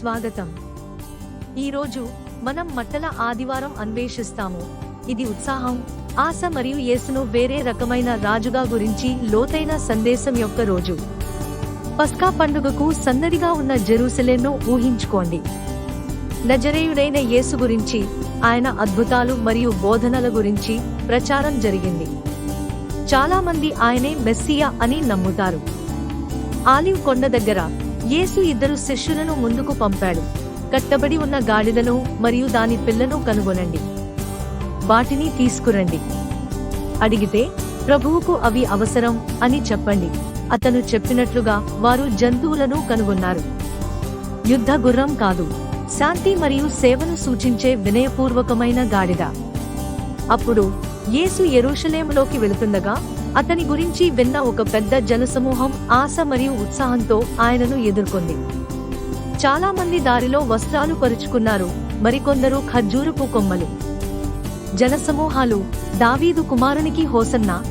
స్వాగతం. ఈరోజు మనం మట్టల ఆదివారం అన్వేషిస్తాము. ఇది ఉత్సాహం ఆశ మరియు యేసును వేరే రకమైన రాజుగా గురించి లోతైన సందేశం యొక్క రోజు. పస్కా పండుగకు సన్నదిగా ఉన్న జెరూసలేంను ఊహించుకోండి. నజరేయుడైన యేసు గురించి ఆయన అద్భుతాలు మరియు బోధనల గురించి ప్రచారం జరిగింది. చాలామంది ఆయనే మెస్సియా అని నమ్ముతారు. ఆలివ్ కొండ దగ్గర యేసు ఇద్దరు శిష్యులను ముందుకు పంపాడు. కట్టబడి ఉన్న గాడిదను మరియు దాని పిల్లను కనుగొనండి. వాటిని తీసుకురండి. అడిగితే ప్రభువుకు అవి అవసరం అని చెప్పండి. అతను చెప్పినట్లుగా వారు జంతువులను కనుగొన్నారు. యుద్ధ గుర్రం కాదు. శాంతి మరియు సేవను సూచించే వినయపూర్వకమైన గాడిద. అప్పుడు యేసు ఎరుషలేములోకి వెళుతుండగా అతని గురించి విన్న ఒక పెద్ద జనసమూహం ఆశ మరియు ఉత్సాహంతో ఆయనను ఎదుర్కొంది. చాలా మంది దారిలో వస్త్రాలు పరుచుకున్నారు మరికొందరు ఖర్జూరపు కొమ్మలు. జనసమూహాలు దావీదు కుమారునికి హోసన్నా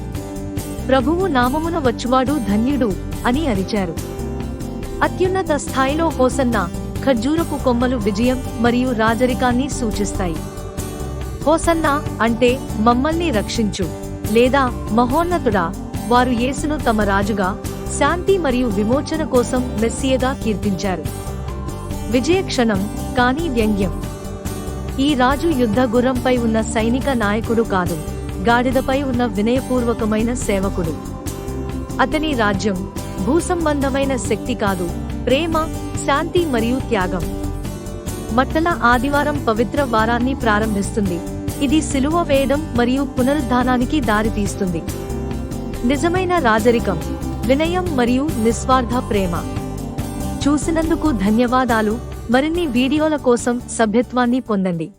ప్రభువు నామమున వచ్చువాడు ధన్యుడు అని అరిచారు. అత్యున్నత స్థాయిలో హోసన్నా ఖర్జూరపు కొమ్మలు విజయం మరియు రాజరికాన్ని సూచిస్తాయి. హోసన్నా అంటే మమ్మల్ని రక్షించు. లేదా మహోన్నతుడా? వారు యేసును తమ రాజుగా శాంతి మరియు విమోచన కోసం మెస్సియగా కీర్తించారు. విజయ క్షణం కానీ వ్యంగ్యం. ఈ రాజు యుద్ధ గుర్రంపై ఉన్న సైనిక నాయకుడు కాదు గాడిదపై ఉన్న వినయపూర్వకమైన సేవకుడు. అతని రాజ్యం భూసంబంధమైన శక్తి కాదు ప్రేమ శాంతి మరియు త్యాగం. మట్టల ఆదివారం పవిత్ర వారాన్ని ప్రారంభిస్తుంది. ఇది సిలువ వేయడం మరియు పునరుద్ధానానికి దారితీస్తుంది. నిజమైన రాజరికం వినయం మరియు నిస్వార్థ ప్రేమ. చూసినందుకు ధన్యవాదాలు. మరిన్ని వీడియోల కోసం సభ్యత్వాన్ని పొందండి.